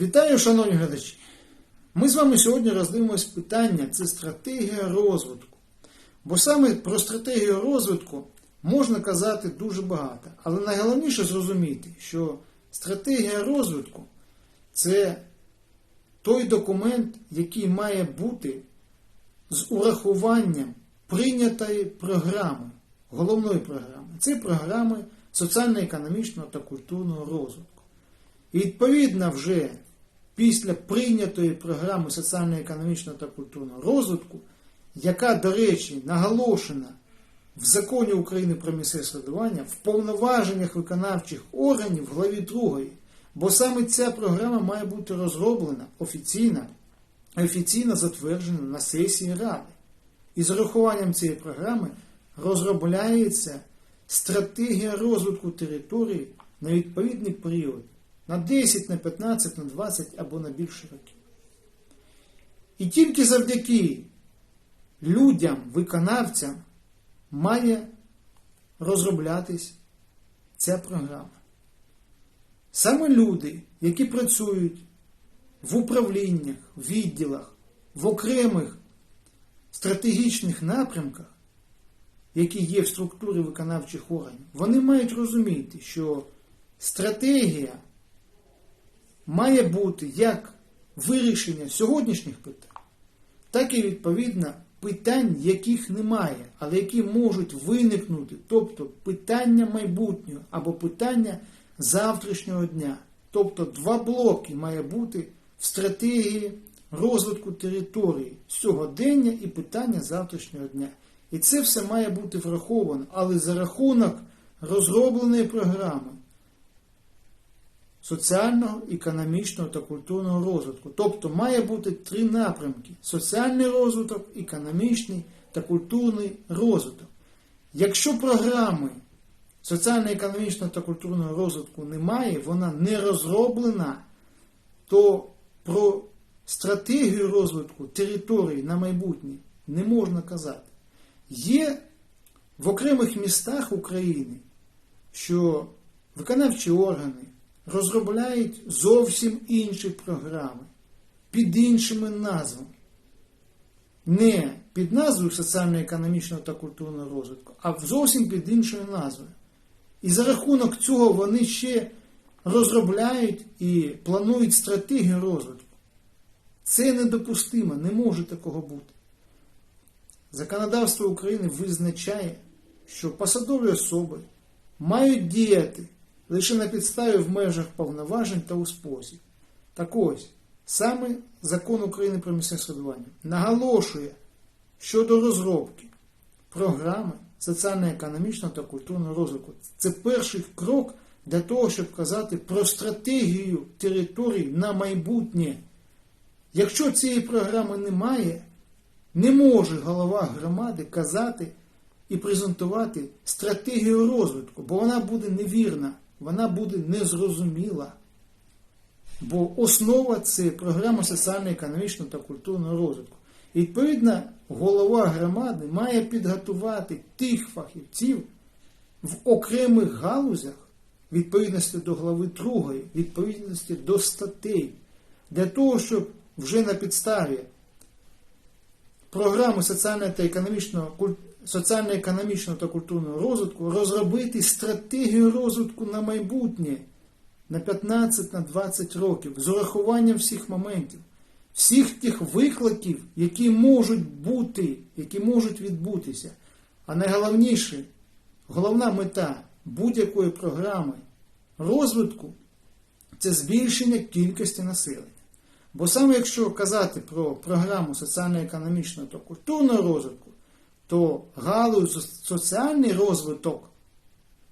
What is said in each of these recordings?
Вітаю, шановні глядачі! Ми з вами сьогодні роздивимось питання це стратегія розвитку. Бо саме про стратегію розвитку можна казати дуже багато. Але найголовніше зрозуміти, що стратегія розвитку це той документ, який має бути з урахуванням прийнятої програми, головної програми. Це програми соціально-економічного та культурного розвитку. І відповідно вже після прийнятої програми соціально-економічного та культурного розвитку, яка, до речі, наголошена в законі України про місцеве самоврядування, в повноваженнях виконавчих органів в главі 2, бо саме ця програма має бути розроблена офіційно, офіційно затверджена на сесії Ради. І з урахуванням цієї програми розробляється стратегія розвитку території на відповідний період на 10, на 15, на 20 або на більше років. І тільки завдяки людям, виконавцям має розроблятись ця програма. Саме люди, які працюють в управліннях, відділах, в окремих стратегічних напрямках, які є в структурі виконавчих органів, вони мають розуміти, що стратегія має бути як вирішення сьогоднішніх питань, так і відповідно питань, яких немає, але які можуть виникнути, тобто питання майбутнього або питання завтрашнього дня. Тобто два блоки має бути в стратегії розвитку території сьогодення і питання завтрашнього дня. І це все має бути враховано, але за рахунок розробленої програми соціального, економічного та культурного розвитку. Тобто має бути три напрямки: соціальний розвиток, економічний та культурний розвиток. Якщо програми соціально-економічного та культурного розвитку немає, вона не розроблена, то про стратегію розвитку території на майбутнє не можна казати. Є в окремих містах України, що виконавчі органи розробляють зовсім інші програми під іншими назвами. Не під назвою соціально-економічного та культурного розвитку, а зовсім під іншою назвою. І за рахунок цього вони ще розробляють і планують стратегію розвитку. Це недопустимо, не може такого бути. Законодавство України визначає, що посадові особи мають діяти лише на підставі в межах повноважень та у спосіб. Так ось, саме закон України про місцеве самоврядування наголошує щодо розробки програми соціально-економічного та культурного розвитку. Це перший крок для того, щоб казати про стратегію територій на майбутнє. Якщо цієї програми немає, не може голова громади казати і презентувати стратегію розвитку, бо вона буде невірна, вона буде незрозуміла. Бо основа це програма соціально-економічного та культурного розвитку. І, відповідно, голова громади має підготувати тих фахівців в окремих галузях відповідності до глави 2, відповідності до статей, для того, щоб вже на підставі програми соціального та економічного соціально-економічного та культурного розвитку розробити стратегію розвитку на майбутнє на 15-20 років з урахуванням всіх моментів, всіх тих викликів, які можуть бути, які можуть відбутися. А найголовніше, головна мета будь-якої програми розвитку це збільшення кількості населення. Бо саме якщо казати про програму соціально-економічного та культурного розвитку, то галузь соціальний розвиток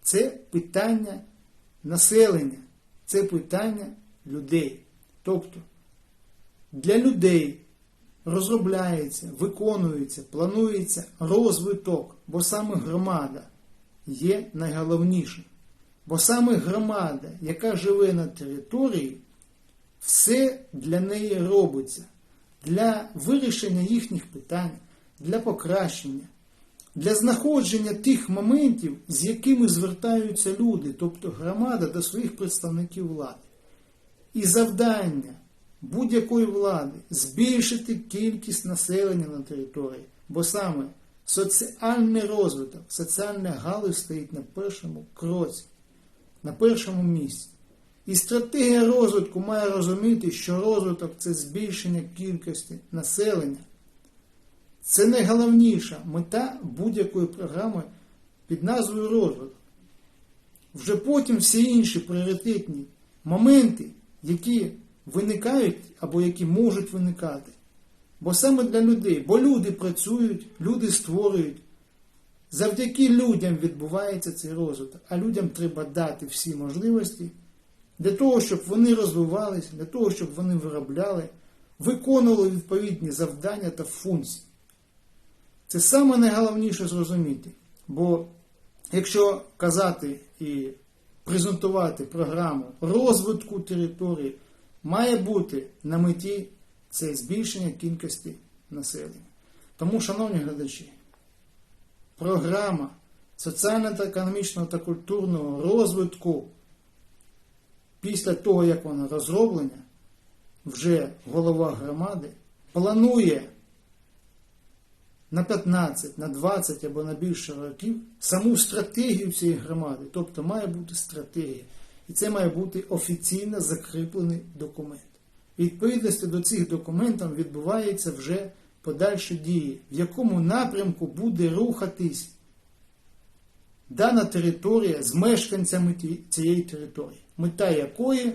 це питання населення, це питання людей. Тобто для людей розробляється, виконується, планується розвиток, бо саме громада є найголовнішим. Бо саме громада, яка живе на території, все для неї робиться для вирішення їхніх питань, для покращення, для знаходження тих моментів, з якими звертаються люди, тобто громада до своїх представників влади. І завдання будь-якої влади збільшити кількість населення на території, бо саме соціальний розвиток, соціальна галузь стоїть на першому кроці, на першому місці. І стратегія розвитку має розуміти, що розвиток це збільшення кількості населення. Це найголовніша мета будь-якої програми під назвою розвиток. Вже потім всі інші пріоритетні моменти, які виникають або які можуть виникати. Бо саме для людей, бо люди працюють, люди створюють. Завдяки людям відбувається цей розвиток, а людям треба дати всі можливості для того, щоб вони розвивалися, для того, щоб вони виробляли, виконували відповідні завдання та функції. Це саме найголовніше зрозуміти. Бо якщо казати і презентувати програму розвитку території, має бути на меті це збільшення кількості населення. Тому, шановні глядачі, програма соціально та економічного та культурного розвитку після того, як вона розроблена, вже голова громади планує на 15, на 20 або на більше років саму стратегію цієї громади. Тобто має бути стратегія. І це має бути офіційно закріплений документ. Відповідності до цих документів відбуваються вже подальші дії, в якому напрямку буде рухатись дана територія з мешканцями цієї території, мета якої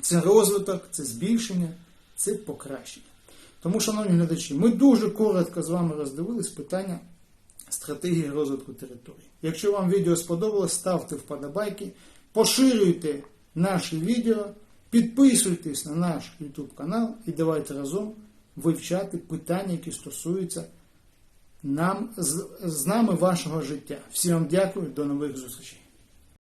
це розвиток, це збільшення, це покращення. Тому, шановні глядачі, ми дуже коротко з вами роздивились питання стратегії розвитку території. Якщо вам відео сподобалось, ставте вподобайки, поширюйте наші відео, підписуйтесь на наш YouTube канал і давайте разом вивчати питання, які стосуються нам, з, з нами вашого життя. Всім вам дякую, до нових зустрічей.